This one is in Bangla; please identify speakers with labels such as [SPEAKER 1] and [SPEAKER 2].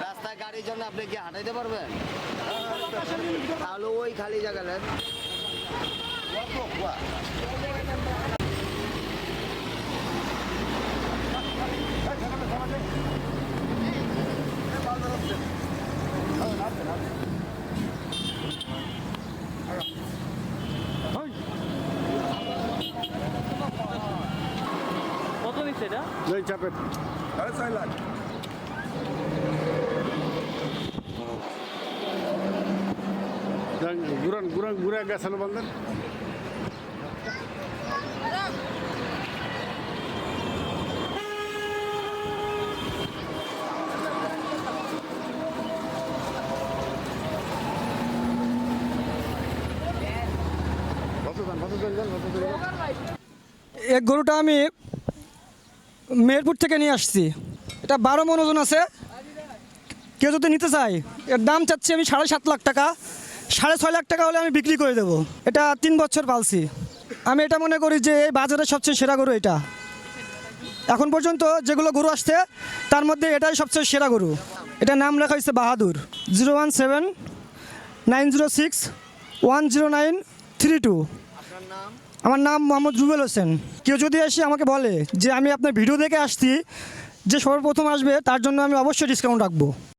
[SPEAKER 1] রাস্তায় গাড়ির জন্য আপনি কি হাঁটাইতে পারবেন? তাহলে ওই খালি জায়গা
[SPEAKER 2] নিচ্ছে এটা?
[SPEAKER 3] এই চাপের। যান, ঘুরান ঘুরান ঘুরে গেছিল বন্ধেন কত দাম কত দাম যান কত দাম
[SPEAKER 4] এই গরুটা আমি মেহেরপুর থেকে নিয়ে আসছি। এটা বারো মন ওজন আছে। কেউ যদি নিতে চায়, এর দাম চাচ্ছি আমি সাড়ে সাত লাখ টাকা। সাড়ে ছয় লাখ টাকা হলে আমি বিক্রি করে দেবো। এটা তিন বছর পালছি। আমি এটা মনে করি যে এই বাজারের সবচেয়ে সেরা গরু এটা। এখন পর্যন্ত যেগুলো গরু আসছে, তার মধ্যে এটাই সবচেয়ে সেরা গরু। এটা নাম লেখা হয়েছে Bahadur. Zero one seven, nine zero six, one zero nine, three two. আমার নাম মোহাম্মদ রুবেল হোসেন। কেউ যদি এসে আমাকে বলে যে আমি আপনার ভিডিও দেখে আসছি, যে সর্বপ্রথম আসবে, তার জন্য আমি অবশ্যই ডিসকাউন্ট রাখব।